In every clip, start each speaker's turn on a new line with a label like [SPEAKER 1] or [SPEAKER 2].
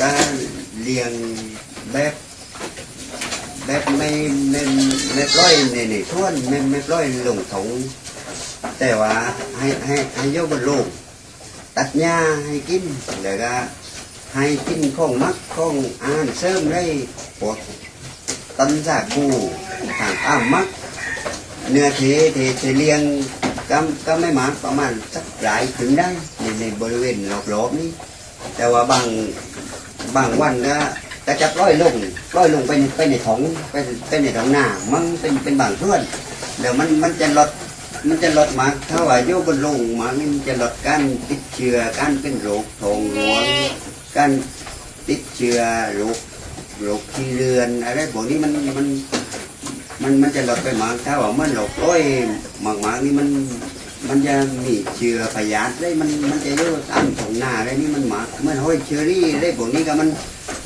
[SPEAKER 1] ก็เลี้ยงแบบแบบไม่ไม่ไม่ปล่อยในในท้วนไม่ไม่ปล่อยลงถงแต่ว่าให้ให้ให้โยกบนโลกตัดหญ้าให้กินแล้วก็ให้กินของมักของอาหารเสริมได้ปวดตันสาคูทางอ้ามมัก เนื้อเทเทเทเลี้ยงก็ก็ไม่มากประมาณสักหลายถึงได้ในในบริเวณรอบๆนี้แต่ว่าบาง บางวันก็ก็จะปล่อยลงปล่อยลงไปในไปในท้องไปไปในท้องหน้ามันเป็นเป็นบางส่วนเดี๋ยวมันมันจะลดมันจะลดมากถ้าว่าโยกบนลงมานี่มันจะลดการติดเชื้อการเป็นโรคทองหลวงการติดเชื้อโรคโรคที่เรือนอะไรพวกนี้มันมันมันมันจะลดไปมากถ้าว่ามันหลบร้อยมากมากๆนี่มัน มันจะมีเชื้อพยาธิได้มันมันจะเยอะตามตรงหน้าได้นี่มันหมากเหมันห้อยเชอรี่ได้พวกนี้ก็มัน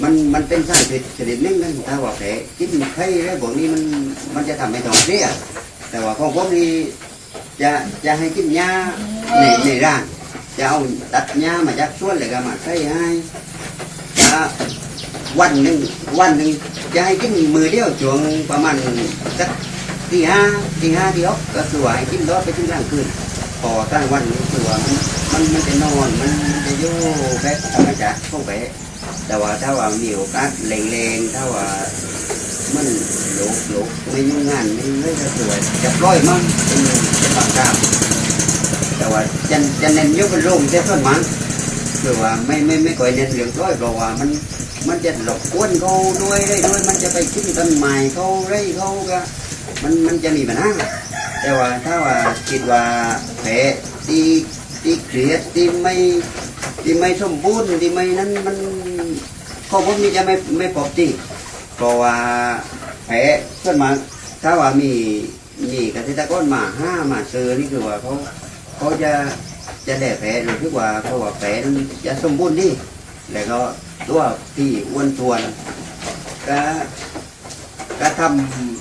[SPEAKER 1] มันมันเป็นสารพิษชนิดนึงนั่นถ้าว่าแผลกินไข้ได้พวกนี้มันมันจะทำให้ท้องเสียแต่ว่าของผมนี่จะจะให้กินยาในในร่างจะเอาตัดยามาจากส่วนเลยก็มาใส่ให้จะวันหนึ่งวันหนึ่งจะให้กินมือเดียวช่วงประมาณสักตีห้าตีห้าตีหกก็คือว่าให้กินรอดไปถึงกลางคืน พอกลางวันนี่คือว่ามันมันมันจะนอนมันมันจะอยู่แบบธรรมชาติของแผลแต่ว่าถ้าว่ามีโอกาสแรงๆถ้าว่ามันหลกหลกไม่ยุ่งงานไม่ไม่ก็คือว่าจะปล่อยมันเป็นเป็นบางคราวแต่ว่าจะจะเน้นยกเป็นโรงเท่านั้นมั้งคือว่าไม่ไม่ไม่ค่อยเน้นเรื่องร้อยเพราะว่ามันมันจะหลบกวนเขาด้วยได้ด้วยมันจะไปขึ้นต้นไม้เขาไรเขาก็มันมันจะมีปัญหา แต่ว่าถ้าว่าคิดว่าแผลที่ที่เครียดที่ไม่ที่ไม่สมบูรณ์ที่ไม่นั้นมันข้อพบนี้จะไม่ไม่ปกติเพราะว่าแผลส่วนมากถ้าว่ามีมีเกษตรกรมาห้ามาเซอนี่คือว่าเขาเขาจะจะได้แผลหรือว่าเพราะว่าแผลนั้นจะสมบูรณ์ดีแล้วก็ตัวที่อ้วนตัวนก็ก็ท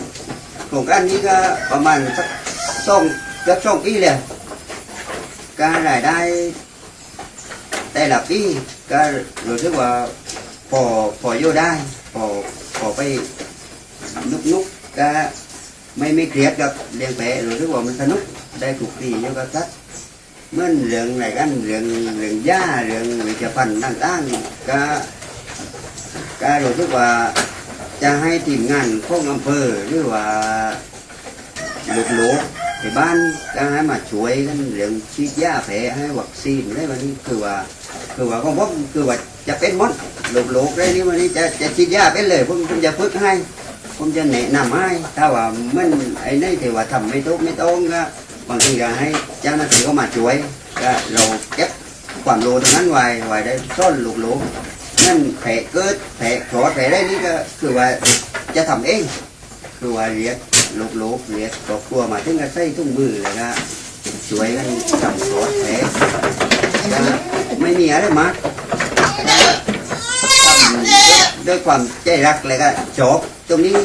[SPEAKER 1] ำโครงการนี้ก็ประมาณสัก สองเกือบสองปีเลยก็รายได้ แต่ละปีก็รู้สึกว่าพอพออยู่ได้ พอพอไปนุกนุกก็ไม่ไม่เครียดกับเลี้ยงแผลรู้สึกว่ามันสนุกได้ถูกปีอยู่กับสัตว์เมื่อนเรื่องไหนกันเรื่องเรื่องย่าเรื่องวิชาพันธ์ต่างๆก็ก็รู้สึกว่าจะให้ทีมงานของอำเภอหรือว่าลูกหล กที่บ้านก็ให้มาช่วยกันเรื่องฉีดยาแผลให้วัคซีนได้วันนี้คือว่า คือว่าของผมคือว่าจะเป็นมดลูกหลกได้นี่วันนี้จะจะฉีดยาเป็นเลยผมผมจะฝึกให้ ผมจะแนะนำให้ถ้าว่ามันไอ้นี่ที่ว่าทำไม่ถูกไม่ตรงก็บางทีก็ให้เจ้าหน้าที่เขามาช่วยก็เราเก็บความรู้ตรงนั้นไว้ไว้ได้ซ่อนลูกหลงนั่นแผลเกิดแผลถอดแผลได้นี่ก็คือว่าจะทำเองคือว่าเรียก ลูกหลงเรียกครอบครัวมาถึงก็ใส่ทุ่งมือเลยนะช่วยกันทำถอดแผลก็ไม่มีอะไรมากก็ทำด้วยความใจรักเลยก็จบตรงนี้